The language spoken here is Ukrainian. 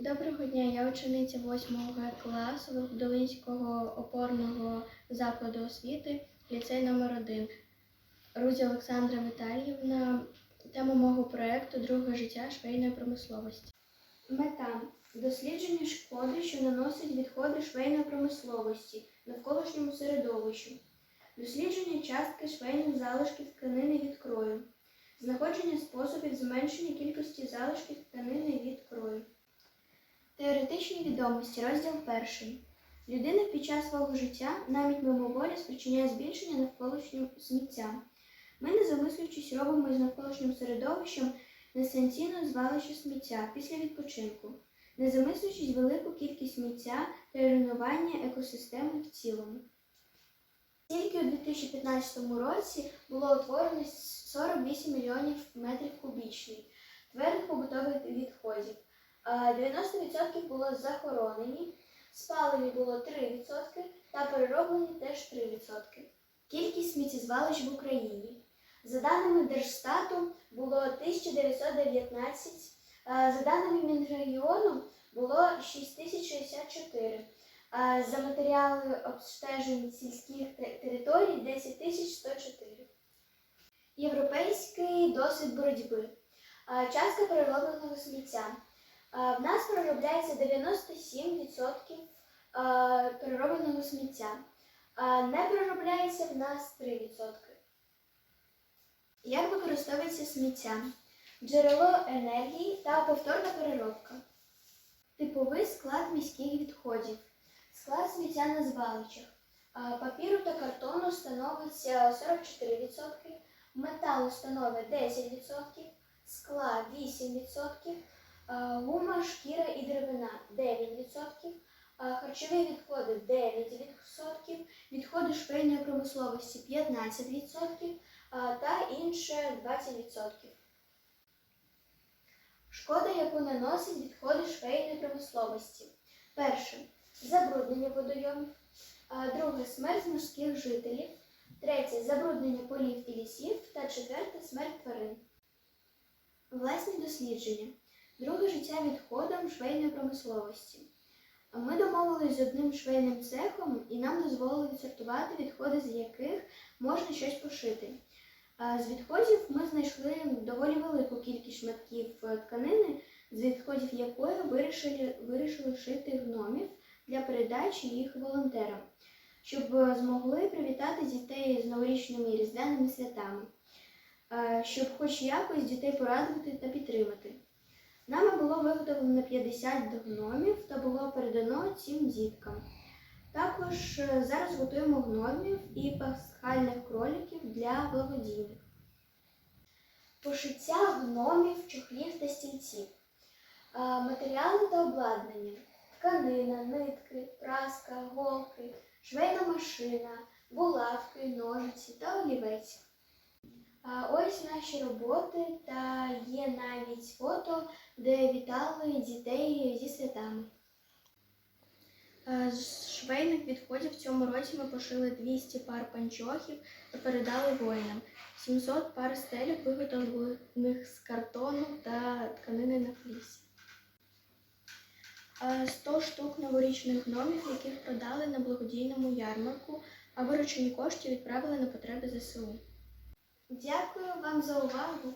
Доброго дня, я учениця 8 класу Долинського опорного закладу освіти, ліцей номер 1 Рузі Олександра Віталіївна. Тема мого проєкту Друге життя швейної промисловості. Мета дослідження шкоди, що наносять відходи швейної промисловості навколишньому середовищу, дослідження частки швейних залишків тканини від крою, знаходження способів зменшення кількості залишків тканини від крою. Теоретичні відомості, розділ перший. Людина під час свого життя навіть мимоволі спричиняє збільшення навколишнього сміття. Ми, не замислюючись, робимо із навколишнім середовищем несанкційне звалище сміття після відпочинку, не замислюючись велику кількість сміття та руйнування екосистеми в цілому. Тільки у 2015 році було утворено 48 мільйонів метрів кубічних твердих побутових відходів. А 90% було захоронені, спалені було 3% та перероблені теж 3%. Кількість сміттєзвалищ в Україні. За даними Держстату було 1919, за даними Мінрегіону було 6064. За матеріали обстежень сільських територій 10104. Європейський досвід боротьби. Частка переробленого сміття. В нас переробляється 97% переробленого сміття. Не переробляється в нас 3%. Як використовується сміття? Джерело енергії та повторна переробка. Типовий склад міських відходів. Склад сміття на звалищах. Папіру та картону становиться 44%, металу становить 10%, скла 8%, а, гума, шкіра і деревина 9%, харчові відходи 9%, відходи швейної промисловості 15% та інше 20%. Шкода, яку наносять відходи швейної промисловості. Перше забруднення водойомів, друге смерть морських жителів, третє забруднення полів і лісів та четверте смерть тварин. Власні дослідження. Друге життя відходам швейної промисловості. Ми домовились з одним швейним цехом і нам дозволили відсортувати відходи, з яких можна щось пошити. З відходів ми знайшли доволі велику кількість шматків тканини, з відходів якої вирішили, вирішили шити гномів для передачі їх волонтерам, щоб змогли привітати дітей з новорічними і різдвяними святами, щоб хоч якось дітей порадувати та підтримати. Виготовлено 50 гномів та було передано цим діткам. Також е, зараз готуємо гномів і пасхальних кроликів для благодійних. Пошиття гномів, чохлів та стільців. Е, Матеріали та обладнання. Тканина, нитки, праска, голки, швейна машина, булавки, ножиці та олівець. Ось наші роботи та є навіть фото, де вітали дітей зі святами. Е, З швейних відходів в цьому році ми пошили 200 пар панчохів та передали воїнам. 700 пар стелів виготовлених з картону та тканини на флісі. Е, 100 штук новорічних гномів, яких продали на благодійному ярмарку, а виручені кошти відправили на потреби ЗСУ. Дякую вам за увагу.